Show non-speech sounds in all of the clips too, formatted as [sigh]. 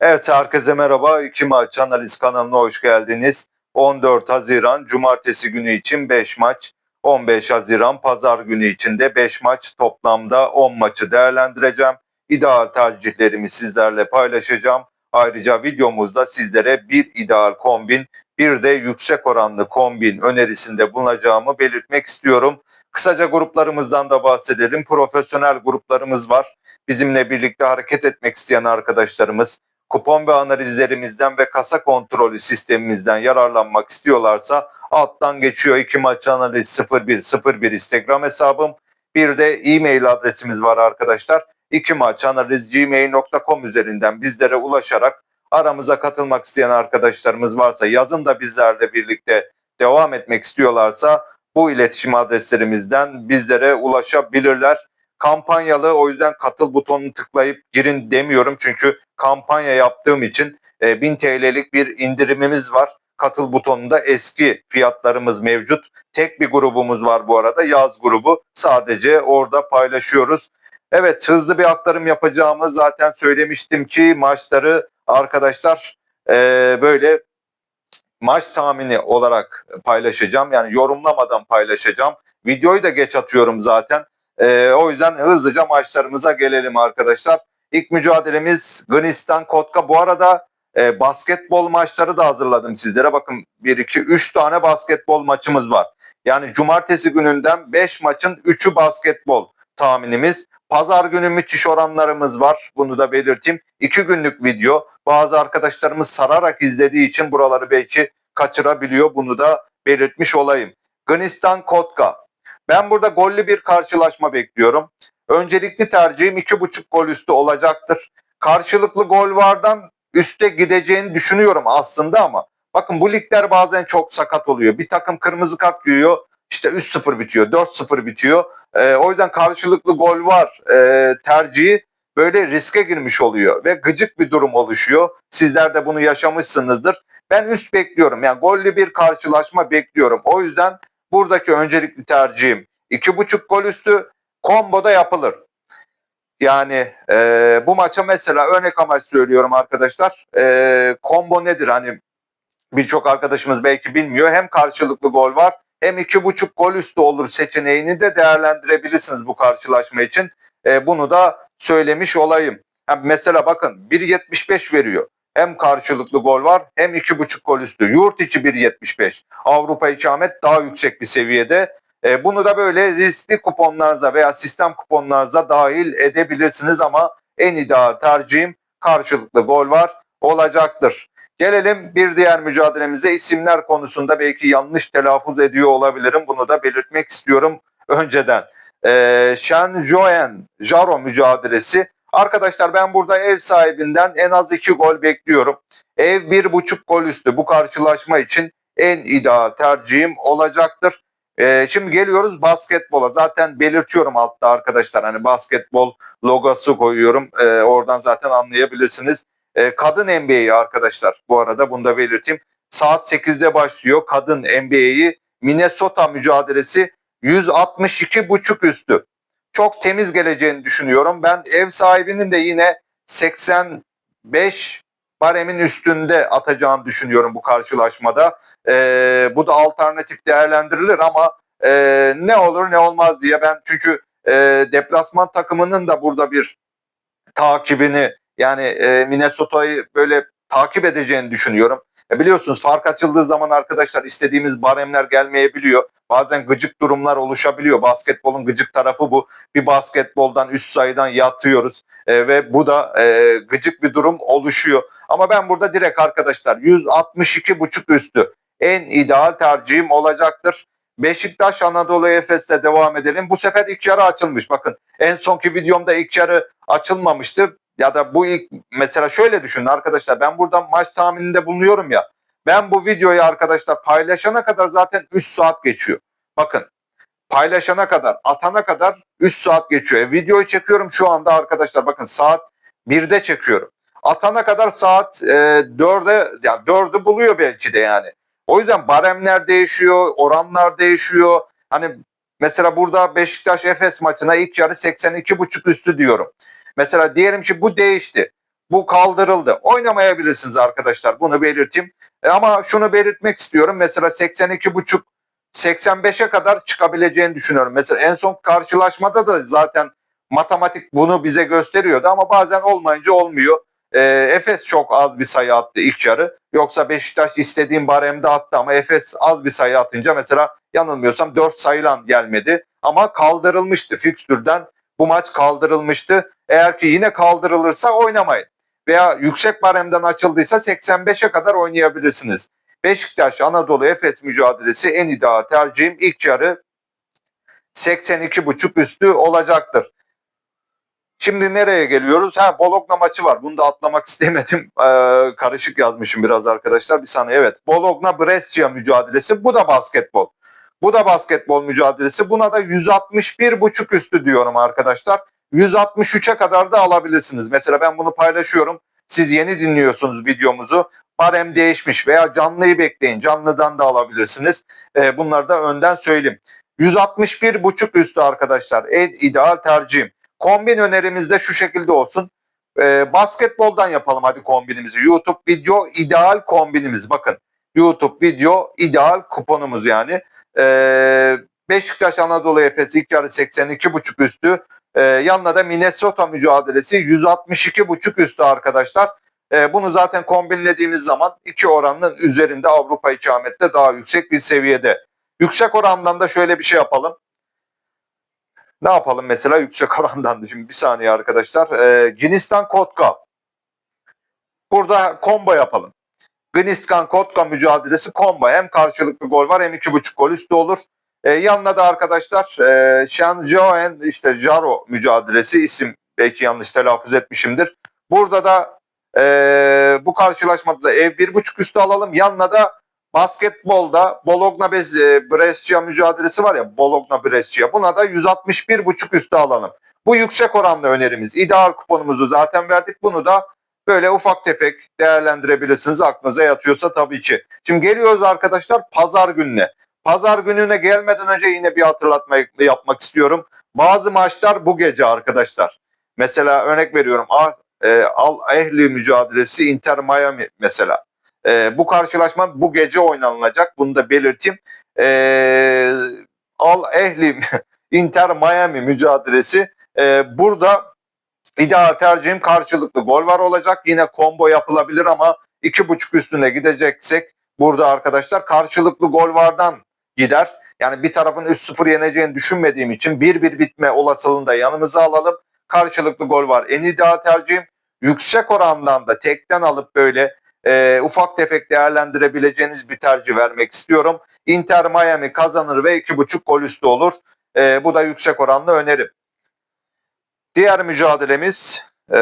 Evet herkese merhaba. İki maç analiz kanalına hoş geldiniz. 14 Haziran Cumartesi günü için 5 maç. 15 Haziran Pazar günü için de 5 maç toplamda 10 maçı değerlendireceğim. İdeal tercihlerimi sizlerle paylaşacağım. Ayrıca videomuzda sizlere bir ideal kombin, bir de yüksek oranlı kombin önerisinde bulunacağımı belirtmek istiyorum. Kısaca gruplarımızdan da bahsedelim. Profesyonel gruplarımız var. Bizimle birlikte hareket etmek isteyen arkadaşlarımız kupon ve analizlerimizden ve kasa kontrolü sistemimizden yararlanmak istiyorlarsa alttan geçiyor iki maç analiz 0101 Instagram hesabım. Bir de e-mail adresimiz var arkadaşlar. İki maç analiz gmail.com üzerinden bizlere ulaşarak aramıza katılmak isteyen arkadaşlarımız varsa yazın da bizlerle birlikte devam etmek istiyorlarsa bu iletişim adreslerimizden bizlere ulaşabilirler. Kampanyalı o yüzden katıl butonunu tıklayıp girin demiyorum çünkü kampanya yaptığım için e, 1000 TL'lik bir indirimimiz var. Katıl butonunda eski fiyatlarımız mevcut. Tek bir grubumuz var bu arada yaz grubu. Sadece orada paylaşıyoruz. Evet hızlı bir aktarım yapacağımı zaten söylemiştim ki maçları arkadaşlar e, böyle maç tahmini olarak paylaşacağım. Yani yorumlamadan paylaşacağım. Videoyu da geç atıyorum zaten. E, o yüzden hızlıca maçlarımıza gelelim arkadaşlar. İlk mücadelemiz Gınistan Kotka. Bu arada e, basketbol maçları da hazırladım sizlere. Bakın 1, 2, 3 tane basketbol maçımız var. Yani cumartesi gününden 5 maçın 3'ü basketbol tahminimiz. Pazar günü müthiş oranlarımız var. Bunu da belirteyim. 2 günlük video. Bazı arkadaşlarımız sararak izlediği için buraları belki kaçırabiliyor. Bunu da belirtmiş olayım. Gınistan Kotka. Ben burada gollü bir karşılaşma bekliyorum. Öncelikli tercihim 2.5 gol üstü olacaktır. Karşılıklı gol vardan üste gideceğini düşünüyorum aslında ama bakın bu ligler bazen çok sakat oluyor. Bir takım kırmızı kart yiyor işte 3-0 bitiyor 4-0 bitiyor. Ee, o yüzden karşılıklı gol var ee, tercihi böyle riske girmiş oluyor ve gıcık bir durum oluşuyor. Sizler de bunu yaşamışsınızdır. Ben üst bekliyorum yani gollü bir karşılaşma bekliyorum. O yüzden buradaki öncelikli tercihim 2.5 gol üstü komboda yapılır. Yani e, bu maça mesela örnek amaç söylüyorum arkadaşlar. E, combo nedir? Hani birçok arkadaşımız belki bilmiyor. Hem karşılıklı gol var hem iki buçuk gol üstü olur seçeneğini de değerlendirebilirsiniz bu karşılaşma için. E, bunu da söylemiş olayım. Yani mesela bakın 1.75 veriyor. Hem karşılıklı gol var hem iki buçuk gol üstü. Yurt içi 1.75. Avrupa içi Ahmet daha yüksek bir seviyede. E, bunu da böyle riskli kuponlarınıza veya sistem kuponlarınıza dahil edebilirsiniz ama en ideal tercihim karşılıklı gol var olacaktır. Gelelim bir diğer mücadelemize isimler konusunda belki yanlış telaffuz ediyor olabilirim. Bunu da belirtmek istiyorum önceden. Ee, Shen Joen Jaro mücadelesi. Arkadaşlar ben burada ev sahibinden en az iki gol bekliyorum. Ev bir buçuk gol üstü bu karşılaşma için en ideal tercihim olacaktır. Ee, şimdi geliyoruz basketbola. Zaten belirtiyorum altta arkadaşlar. Hani basketbol logosu koyuyorum. Ee, oradan zaten anlayabilirsiniz. Ee, kadın NBA'yi arkadaşlar bu arada bunu da belirteyim. Saat 8'de başlıyor kadın NBA'yi. Minnesota mücadelesi 162.5 üstü. Çok temiz geleceğini düşünüyorum. Ben ev sahibinin de yine 85 baremin üstünde atacağını düşünüyorum bu karşılaşmada. Ee, bu da alternatif değerlendirilir ama e, ne olur ne olmaz diye ben çünkü e, deplasman takımının da burada bir takibini yani e, Minnesota'yı böyle takip edeceğini düşünüyorum. E, biliyorsunuz fark açıldığı zaman arkadaşlar istediğimiz baremler gelmeyebiliyor. Bazen gıcık durumlar oluşabiliyor. Basketbolun gıcık tarafı bu. Bir basketboldan üst sayıdan yatıyoruz e, ve bu da e, gıcık bir durum oluşuyor. Ama ben burada direkt arkadaşlar 162.5 üstü en ideal tercihim olacaktır. Beşiktaş Anadolu Efes'te devam edelim. Bu sefer ilk yarı açılmış. Bakın en sonki videomda ilk yarı açılmamıştı. Ya da bu ilk mesela şöyle düşünün arkadaşlar ben buradan maç tahmininde bulunuyorum ya. Ben bu videoyu arkadaşlar paylaşana kadar zaten 3 saat geçiyor. Bakın paylaşana kadar atana kadar 3 saat geçiyor. E, videoyu çekiyorum şu anda arkadaşlar bakın saat 1'de çekiyorum. Atana kadar saat e, 4'e yani 4'ü buluyor belki de yani. O yüzden baremler değişiyor, oranlar değişiyor. Hani mesela burada Beşiktaş Efes maçına ilk yarı 82.5 üstü diyorum. Mesela diyelim ki bu değişti. Bu kaldırıldı. Oynamayabilirsiniz arkadaşlar. Bunu belirteyim. E, ama şunu belirtmek istiyorum. Mesela 82,5 85'e kadar çıkabileceğini düşünüyorum. Mesela en son karşılaşmada da zaten matematik bunu bize gösteriyordu ama bazen olmayınca olmuyor. E, Efes çok az bir sayı attı ilk yarı. Yoksa Beşiktaş istediğim baremde attı ama Efes az bir sayı atınca mesela yanılmıyorsam 4 sayılan gelmedi. Ama kaldırılmıştı fikstürden. Bu maç kaldırılmıştı. Eğer ki yine kaldırılırsa oynamayın. Veya yüksek baremden açıldıysa 85'e kadar oynayabilirsiniz. Beşiktaş Anadolu Efes mücadelesi en ideal tercihim ilk yarı 82.5 üstü olacaktır. Şimdi nereye geliyoruz? Ha Bologna maçı var. Bunu da atlamak [laughs] istemedim. Ee, karışık yazmışım biraz arkadaşlar. Bir saniye evet. Bologna Brescia mücadelesi. Bu da basketbol. Bu da basketbol mücadelesi. Buna da 161.5 üstü diyorum arkadaşlar. 163'e kadar da alabilirsiniz. Mesela ben bunu paylaşıyorum. Siz yeni dinliyorsunuz videomuzu. Barem değişmiş veya canlıyı bekleyin. Canlıdan da alabilirsiniz. Ee, bunları da önden söyleyeyim. 161.5 üstü arkadaşlar. En ideal tercihim. Kombin önerimiz de şu şekilde olsun. Ee, basketboldan yapalım hadi kombinimizi. YouTube video ideal kombinimiz. Bakın YouTube video ideal kuponumuz yani. Ee, Beşiktaş Anadolu Efes ilk yarı 82.5 üstü. Ee, yanına da Minnesota mücadelesi 162.5 üstü arkadaşlar. Ee, bunu zaten kombinlediğimiz zaman iki oranın üzerinde Avrupa ikamette daha yüksek bir seviyede. Yüksek orandan da şöyle bir şey yapalım. Ne yapalım mesela yüksek [laughs] orandan şimdi bir saniye arkadaşlar. Ee, Ginistan Kotka. Burada combo yapalım. Ginistan Kotka mücadelesi combo. Hem karşılıklı gol var hem iki buçuk gol üstü olur. Ee, yanına da arkadaşlar e, Shenzhen işte Jaro mücadelesi isim belki yanlış telaffuz etmişimdir. Burada da e, bu karşılaşmada da ev bir buçuk üstü alalım. Yanına da basketbolda Bologna e, Brescia mücadelesi var ya Bologna Brescia. Buna da 161,5 üstü alalım. Bu yüksek oranlı önerimiz. İdeal kuponumuzu zaten verdik. Bunu da böyle ufak tefek değerlendirebilirsiniz. Aklınıza yatıyorsa tabii ki. Şimdi geliyoruz arkadaşlar pazar gününe. Pazar gününe gelmeden önce yine bir hatırlatma yapmak istiyorum. Bazı maçlar bu gece arkadaşlar. Mesela örnek veriyorum e, Al Ehli mücadelesi Inter Miami mesela. E, bu karşılaşma bu gece oynanılacak. Bunu da belirteyim. E, Al Ehli [laughs] Inter Miami mücadelesi. E, burada ideal tercihim karşılıklı gol var olacak. Yine combo yapılabilir ama iki buçuk üstüne gideceksek burada arkadaşlar karşılıklı gol vardan gider. Yani bir tarafın 3-0 yeneceğini düşünmediğim için 1-1 bitme olasılığını da yanımıza alalım. Karşılıklı gol var. En ideal tercihim yüksek orandan da tekten alıp böyle e, ufak tefek değerlendirebileceğiniz bir tercih vermek istiyorum. Inter Miami kazanır ve 2.5 gol üstü olur. E, bu da yüksek oranlı önerim. Diğer mücadelemiz e,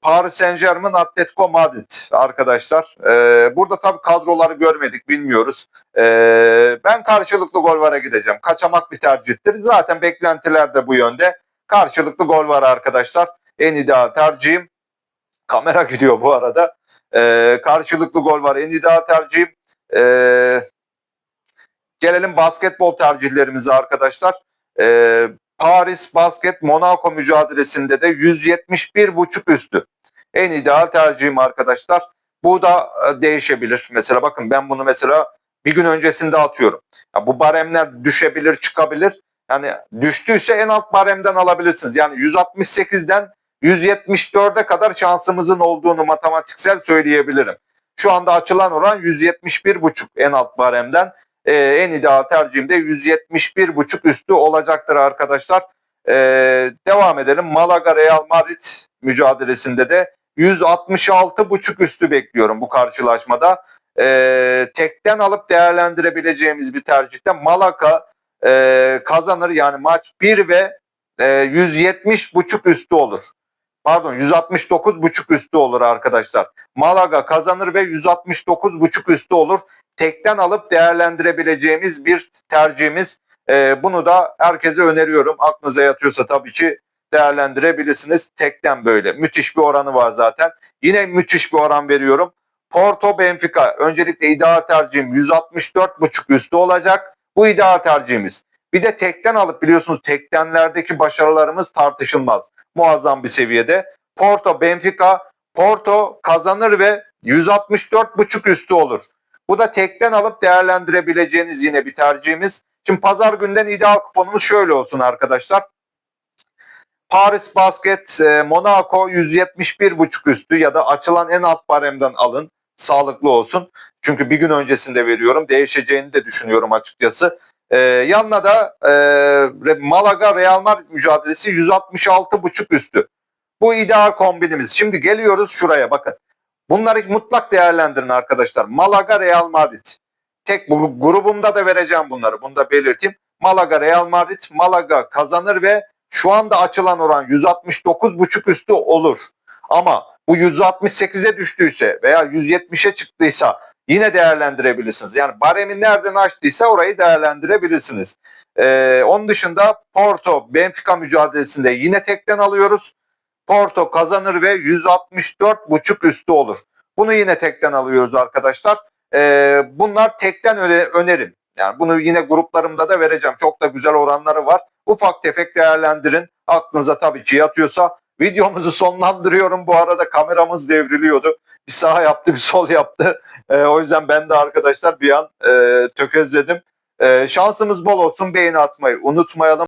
Paris Saint Germain Atletico Madrid arkadaşlar. E, burada tabii kadroları görmedik bilmiyoruz. E, ben karşılıklı gol vara gideceğim. Kaçamak bir tercihtir. Zaten beklentiler de bu yönde. Karşılıklı gol var arkadaşlar. En ideal tercihim. Kamera [laughs] gidiyor bu arada. E, karşılıklı gol var. En ideal tercihim. E, gelelim basketbol tercihlerimize arkadaşlar. E, Paris Basket Monaco mücadelesinde de 171.5 üstü. En ideal tercihim arkadaşlar. Bu da e, değişebilir. Mesela bakın ben bunu mesela bir gün öncesinde atıyorum. Ya bu baremler düşebilir, çıkabilir. Yani düştüyse en alt baremden alabilirsiniz. Yani 168'den 174'e kadar şansımızın olduğunu matematiksel söyleyebilirim. Şu anda açılan oran 171,5 en alt baremden. Ee, en ideal tercihim de 171,5 üstü olacaktır arkadaşlar. Ee, devam edelim. Malaga Real Madrid mücadelesinde de 166,5 üstü bekliyorum bu karşılaşmada. Ee, tekten alıp değerlendirebileceğimiz bir tercihte Malaga e, kazanır. Yani maç 1 ve e, 170,5 üstü olur pardon 169.5 üstü olur arkadaşlar. Malaga kazanır ve 169.5 üstü olur. Tekten alıp değerlendirebileceğimiz bir tercihimiz. Ee, bunu da herkese öneriyorum. Aklınıza yatıyorsa tabii ki değerlendirebilirsiniz. Tekten böyle. Müthiş bir oranı var zaten. Yine müthiş bir oran veriyorum. Porto Benfica öncelikle ideal tercihim 164.5 üstü olacak. Bu ideal tercihimiz. Bir de tekten alıp biliyorsunuz tektenlerdeki başarılarımız tartışılmaz muazzam bir seviyede. Porto, Benfica Porto kazanır ve 164.5 üstü olur. Bu da tekten alıp değerlendirebileceğiniz yine bir tercihimiz. Şimdi pazar günden ideal kuponumuz şöyle olsun arkadaşlar. Paris Basket e, Monaco 171.5 üstü ya da açılan en alt baremden alın. Sağlıklı olsun. Çünkü bir gün öncesinde veriyorum. Değişeceğini de düşünüyorum açıkçası. E, yanına da e, Malaga Real Madrid mücadelesi 166.5 üstü. Bu ideal kombinimiz. Şimdi geliyoruz şuraya bakın. Bunları mutlak değerlendirin arkadaşlar. Malaga Real Madrid. Tek bu grubumda da vereceğim bunları. Bunu da belirteyim. Malaga Real Madrid Malaga kazanır ve şu anda açılan oran 169.5 üstü olur. Ama bu 168'e düştüyse veya 170'e çıktıysa yine değerlendirebilirsiniz. Yani baremi nereden açtıysa orayı değerlendirebilirsiniz. Ee, onun dışında Porto Benfica mücadelesinde yine tekten alıyoruz. Porto kazanır ve 164.5 üstü olur. Bunu yine tekten alıyoruz arkadaşlar. Ee, bunlar tekten öne- önerim. Yani bunu yine gruplarımda da vereceğim. Çok da güzel oranları var. Ufak tefek değerlendirin. Aklınıza tabii ki yatıyorsa. Videomuzu sonlandırıyorum. Bu arada kameramız devriliyordu. Bir sağ yaptı bir sol yaptı. Ee, o yüzden ben de arkadaşlar bir an e, tökezledim. Ee, şansımız bol olsun. Beğeni atmayı unutmayalım.